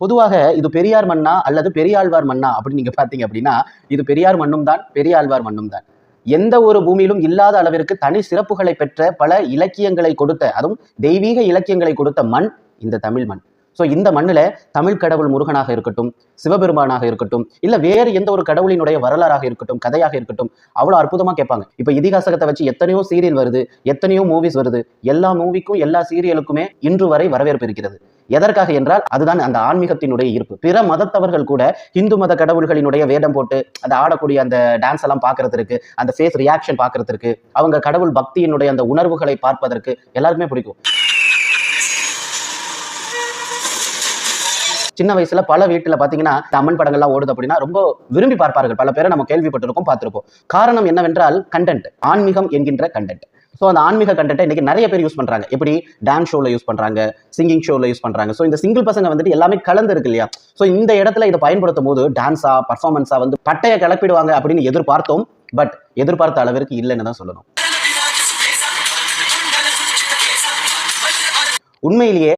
பொதுவாக இது பெரியார் மண்ணா அல்லது பெரியாழ்வார் மண்ணா அப்படின்னு நீங்க பாத்தீங்க அப்படின்னா இது பெரியார் மண்ணும் தான் பெரியாழ்வார் மண்ணும் தான். எந்த ஒரு பூமியிலும் இல்லாத அளவிற்கு தனி சிறப்புகளை பெற்ற பல இலக்கியங்களை கொடுத்த அதுவும் தெய்வீக இலக்கியங்களை கொடுத்த மண் இந்த தமிழ் மண். ஸோ இந்த மண்ணில் தமிழ் கடவுள் முருகனாக இருக்கட்டும் சிவபெருமானாக இருக்கட்டும் இல்லை வேறு எந்த ஒரு கடவுளினுடைய வரலாறாக இருக்கட்டும் கதையாக இருக்கட்டும் அவ்வளோ அற்புதமாக கேட்பாங்க. இப்போ இதிகாசகத்தை வச்சு எத்தனையோ சீரியல் வருது எத்தனையோ மூவிஸ் வருது எல்லா மூவிக்கும் எல்லா சீரியலுக்குமே இன்று வரை வரவேற்பு இருக்கிறது. எதற்காக என்றால் அதுதான் அந்த ஆன்மீகத்தினுடைய ஈர்ப்பு. பிற மதத்தவர்கள் கூட இந்து மத கடவுள்களினுடைய வேடம் போட்டு அந்த ஆடக்கூடிய அந்த டான்ஸ் எல்லாம் பார்க்கறதுக்கு அந்த ஃபேஸ் ரியாக்ஷன் பார்க்கறதுக்கு அவங்க கடவுள் பக்தியினுடைய அந்த உணர்வுகளை பார்ப்பதற்கு எல்லாருக்குமே பிடிக்கும். சின்ன வயசுல பல வீட்டுல பாத்தீங்கன்னா தமிழ் அம்மன் படங்கள்லாம் ஓடுது அப்படின்னா ரொம்ப விரும்பி பார்ப்பார்கள். பல பேரை நம்ம கேள்விப்பட்டிருக்கோம் பார்த்திருப்போம். காரணம் என்னவென்றால் கண்டென்ட் ஆன்மீகம் என்கின்ற கண்டென்ட் ஸோ அந்த ஆன்மீக கண்டென்ட்டை இன்னைக்கு நிறைய பேர் யூஸ் பண்றாங்க. எப்படி? டான்ஸ் ஷோல யூஸ் பண்றாங்க சிங்கிங் ஷோல யூஸ் பண்றாங்க. ஸோ இந்த சிங்கிள் பசங்க வந்துட்டு எல்லாமே கலந்து இருக்கு இல்லையா? ஸோ இந்த இடத்துல இதை பயன்படுத்தும் போது டான்ஸா பர்ஃபார்மன்ஸா வந்து பட்டைய கிளப்பிடுவாங்க அப்படின்னு எதிர்பார்த்தோம். பட் எதிர்பார்த்த அளவிற்கு இல்லைன்னு தான் சொல்லணும். உண்மையிலேயே